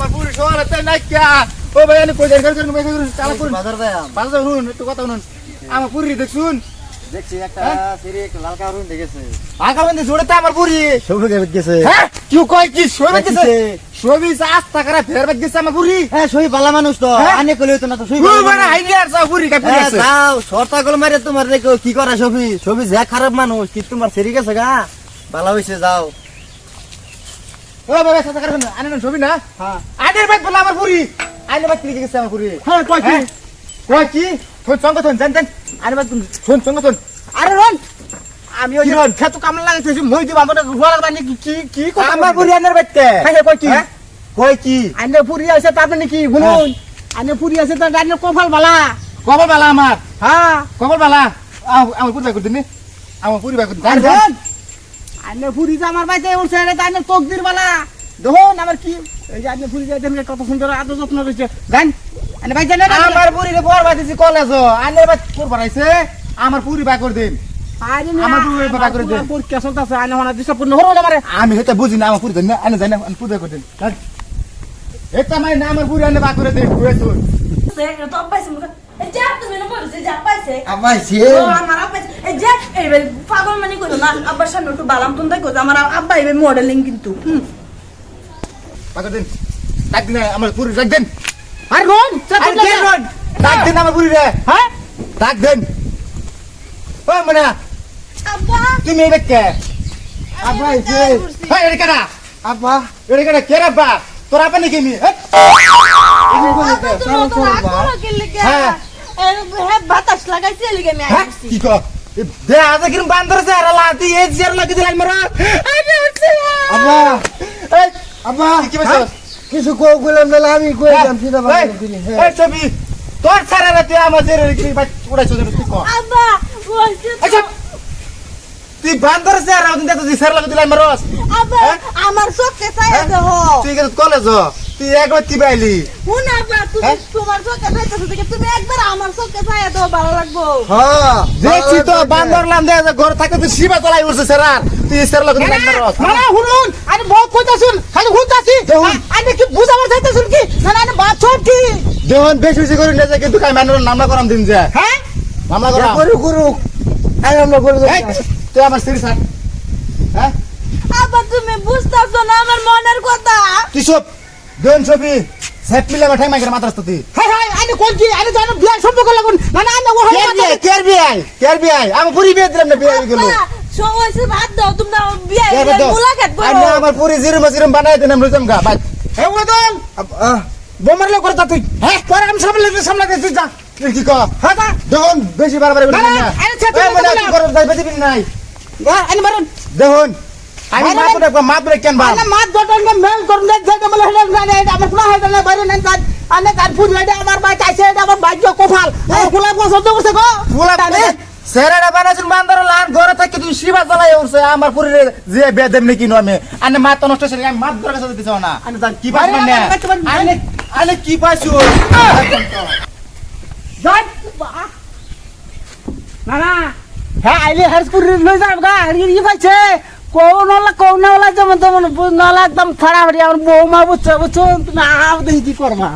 আমার পুরি শহরে তাই নাই কিয়া ও ভাই আমি কই যাই কই কই কই চালা করুন। বাজার ভাই বাজা শুনুন একটু কথা শুনুন। আমার পুরি দেখছুন? দেখছি একটা হ্যাঁ? সিরি লাল কারণ দেখেছে। আগা বন্ধে জোড়ে তো আমার পুরি সবুজ গেছে। হ্যাঁ? কি কয় কি শোবে গেছে? গেছে। আস্তা করে ফের গেছে আমার পুরি হ্যাঁ সই ভালো মানুষ তো? আনে কইলে তো না তো সই মানে। আর যাও পুরি কাপি গেছে যাও শর্তা গল মারে তোমার দেখো কি করা সবই সবই যা খারাপ মানুষ কি তোমার সেরি গেছে গা। ভালো হইছে যাও। ও বাবা সাথে করবেন আনে না ছবি না? হ্যাঁ। বাদ বলে আমার পুরি কি গেছে আমার পুরি হ্যাঁ কয় কি? হ্যাঁ? কয় কি? ফোন সঙ্গ থন জান জান। আইনের বাদ ফোন সঙ্গ থন আরে রন আমি ওই রন খেত কামলা লাগাইতেছি মই দিব আমার লাগবা কি কি কথা আমার পুরি আনের বাইতে হ্যাঁ কয় কি? হ্যাঁ? কয় কি? আইনের পুরি আছে তার মানে কি? শুনুন। আইনের পুরি আছে তার আইনের কপাল বালা। কপাল বালা আমার? হ্যাঁ। কপাল বালা? আমার পুরি বাকুর দিনি আমার পুরি দিন জান আইনে ফুরি যে আমার বাইতে উঠছে রে তাইনে তকদির বালা। দেখুন আমার কি এই যে আইনে ফুরি যাই কত সুন্দর আদর যত্ন রয়েছে গান আইনে বাইতে না আমার পুরি রে বর বাইতেছি কলেজ আইনে বাই কোর বানাইছে আমার পুরি বাই করে দিন। আমার পুরি বাই করে দিন। পরীক্ষা চলতেছে আইনে হনা ডিসপূর্ণ হলো আমারে। আমি হেতে বুঝি না আমার পুরি দেন না আইনে যাই না আমি পুরি করে দিন। এটা মাই না আমার পুরি আইনে বাই করে দিন. আমার আমার যে এই বে পাগল মানে কইলো না আব্বার সামনে একটু বালাম তুমি তাই আমার আব্বা এই মডেলিং কিন্তু। হুম। বাই দিন ডাক দিন আমার পুরি ডাক দিন। আর রন ডাক দিন রন ডাক দিন আমার পুরি রে হ্যাঁ? ডাক দিন। ওই মনে। আব্বা। তুমি ব্যক্তি আব্বা এসে হ্যাঁ আব্বা। এটা কেনা কে রাব্বা তোর আপা নাকি আমি? হ্যাঁ? হ্যাঁ। বাতাস লাগাইছে লিগে আমি হ্যাঁ? আইছি কি কো দে আজ কিরম বান্দর আর লাতি এ জিয়ার লাগি দিলাই মারা উঠছি আব্বা এই আব্বা কি বলছ কিছু কো গেলাম না আমি কই যাম সিধা এই হ্যাঁ এই ছবি তোর রাতে আমার জেরে কি বাই উড়াইছো যে তুই কো? আব্বা বলছি আচ্ছা তুই বান্দর সে আর ওদিন তো জিসার লাগি দিলাই মারস আব্বা হ্যাঁ? আমার চোখে চাই দেহ। তুই কিন্তু কলেজ তুই একবার কি বাইলি হুন আব্বা তুমি হ্যাঁ? তোমার চোখে চাইতেছো দেখে তুমি একবার আমার চোখে চাই দেহ ভালো লাগবো। হ্যাঁ দেখছি তো বান্দর লাম দে ঘর থাকে তুই শিবা চলাই উঠছে সেরার তুই সের লাগি দিলাই মারস না শুনুন আরে বহুত কইতাছুন খালি হুনতাছি। আরে কি বুঝাবার কি? না না বাপ কি? বেশি বেশি করে নিয়ে যায় কিন্তু কাই মানুষ নামলা করাম দিন যে। হ্যাঁ? নামলা করাম। করু করু আই আমরা করে তুই আমার সিরি সার হ্যাঁ? আব্বা তুমি বুঝতেছো না আমার মনের কথা? তুই সব দেন ছবি। সেট মিলে মাঠাই মাইকের মাত্রাস তুই হ্যাঁ হ্যাঁ আরে কোন কি? আরে জানো বিয়া সম্পর্ক লাগুন না না আরে ও কেয়ার বিআই কেয়ার বিআই কেয়ার বিআই আমি পুরি বিয়ে দিলাম না বিয়ে হয়ে গেল। আব্বা, ভাত দাও তোমরা বিয়ে কেয়ার বিয়ে? দাও। মুলাকাত করো। না আমার পুরি জিরম জিরম বানাই দিলাম রুজম গা বাই। হে ওদল বোমারলে করে তা তুই। হ্যাঁ তোর আমি সামলে সামলাতে তুই যা। তুই কি কর? হ্যাঁ যা। দেখুন বেশি বারবার বলি না, আরে ছেড়ে এই দাও, কি দাও। করব তাই বেশি নাই। যা আরে মারুন। দেখুন আমি আরে, মাপ রে মাপ রে কেন বা আরে মাত দটন কে মেল করুন দে যে কমলে হেলে না এটা আমার পুরা হেলে না বাইরে না কাজ আনে কাজ ফুল লেডে আমার ভাই চাইছে এটা আমার ভাগ্য কোফাল আমার ফুলা পছন্দ করছে গো। ফুলা সেরাটা বানাইছেন বান্দর লান ঘরে থেকে তুই শিবা জ্বালাই উঠছে আমার পুরি যে বে দেম নাকি নো আমি আনে মাত নষ্ট হইছে আমি মাত ধরে কাছে দিতে চাও না। আনে জান কি পাইছ মানে আরে, আরে, আরে, আনে আনে কি পাইছো? যাই না না। হ্যাঁ আইলে হারসপুর লই যাব গা ই পাইছে? কোন ওলা কোন ওলা যেমন তেমন, নলা একদম ফাড়াফাড়ি আমার বৌমা বুঝছ বুঝছ? তুমি আও দেখি কি করবা?